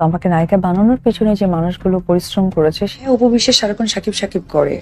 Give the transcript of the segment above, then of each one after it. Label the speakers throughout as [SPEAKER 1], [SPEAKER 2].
[SPEAKER 1] আমাকে নায়িকা বানানোর পেছনে যে মানুষগুলো পরিশ্রম করেছে, সে
[SPEAKER 2] উপবিশ্বে সারাক্ষণ সাকিব সাকিব করে।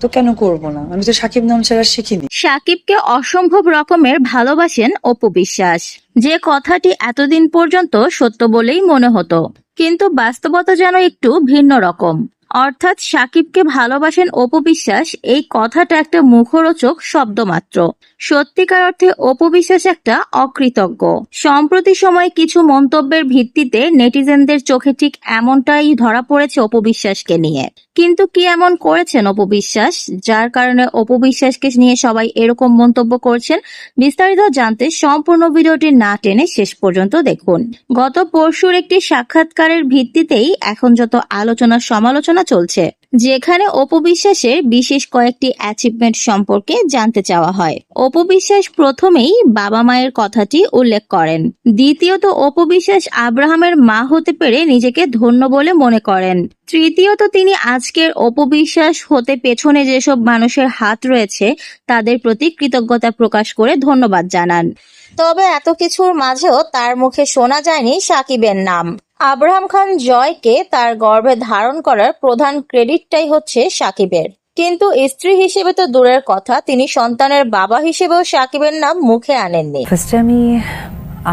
[SPEAKER 2] তো কেন করব না? আমি তো সাকিব নাম ছাড়া শিখিনি।
[SPEAKER 3] সাকিবকে অসম্ভব রকমের ভালোবাসেন অপবিশ্বাস। যে কথাটি এতদিন পর্যন্ত সত্য বলেই মনে হতো, কিন্তু বাস্তবতা যেন একটু ভিন্ন রকম। অর্থাৎ সাকিবকে ভালোবাসেন অপু বিশ্বাস, এই কথাটা একটা মুখরোচক শব্দ মাত্র সত্যিকার অর্থে অপু বিশ্বাস একটা অকৃতজ্ঞ। সম্প্রতি সময়ে কিছু মন্তব্যের ভিত্তিতে নেটিজেনদের চোখে ঠিক এমনটাই ধরা পড়েছে অপু বিশ্বাসকে নিয়ে। কিন্তু কি এমন করেছেন অপবিশ্বাস যার কারণে অপবিশ্বাসকে নিয়ে সবাই এরকম মন্তব্য করছেন, বিস্তারিত জানতে সম্পূর্ণ ভিডিওটি না টেনে শেষ পর্যন্ত দেখুন। গত পরশুর একটি সাক্ষাৎকারের ভিত্তিতেই এখন যত আলোচনা সমালোচনা চলছে যেখানে অপু বিশ্বাসের বিশেষ কয়েকটি অ্যাচিভমেন্ট সম্পর্কে জানতে চাওয়া হয়। অপু বিশ্বাস প্রথমেই বাবা মায়ের কথাটি উল্লেখ করেন। দ্বিতীয়ত অপু বিশ্বাস আব্রাহামের মা হতে পেরে নিজেকে ধন্য বলে মনে করেন। তৃতীয়ত, তিনি আজকের অপবিশ্বাস হতে পেছনে যেসব মানুষের হাত রয়েছে, তাদের প্রতি কৃতজ্ঞতা প্রকাশ করে ধন্যবাদ জানান। তবে এত কিছুর মাঝেও তার মুখে শোনা যায়নি সাকিবের নাম। আব্রাহাম খান জয়কে তার গর্ভে ধারণ করার প্রধান ক্রেডিটটাই হচ্ছে সাকিবের। কিন্তু স্ত্রী হিসেবে তো দূরের কথা, তিনি সন্তানের বাবা হিসেবেও সাকিবের নাম মুখে আনেননি।
[SPEAKER 1] ফার্স্টে আমি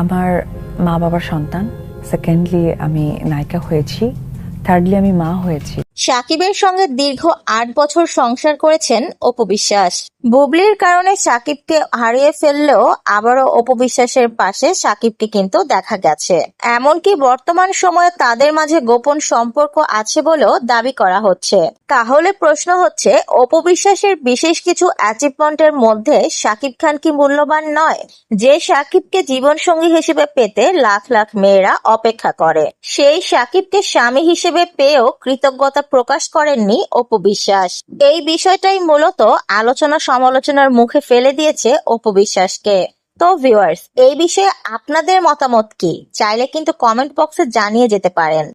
[SPEAKER 1] আমার মা বাবার সন্তান সেকেন্ডলি আমি নায়িকা হয়েছি থার্ডলি আমি মা হয়েছি।
[SPEAKER 3] সাকিবের সঙ্গে দীর্ঘ আট বছর সংসার করেছেন অপবিশ্বাস বুবলির কারণে সাকিবকে হারিয়ে ফেললেও আবারও অপবিশ্বাসের পাশে সাকিবকে কিন্তু দেখা গেছে। এমনকি বর্তমান সময়ে তাদের মাঝে গোপন সম্পর্ক আছে বলেও দাবি করা হচ্ছে। তাহলে প্রশ্ন হচ্ছে অপবিশ্বাসের বিশেষ কিছু অ্যাচিভমেন্টের মধ্যে সাকিব খান কি মূল্যবান নয়, যে সাকিবকে জীবনসঙ্গী হিসেবে পেতে লাখ লাখ মেয়েরা অপেক্ষা করে। সেই সাকিবকে স্বামী হিসেবে পেয়েও কৃতজ্ঞতা প্রকাশ করেননি অপু বিশ্বাস। এই বিষয়টাই মূলত আলোচনা সমালোচনার মুখে ফেলে দিয়েছে অপু বিশ্বাসকে। তো ভিউয়ার্স এই বিষয়ে আপনাদের মতামত কি? চাইলে কিন্তু কমেন্ট বক্সে জানিয়ে যেতে পারেন।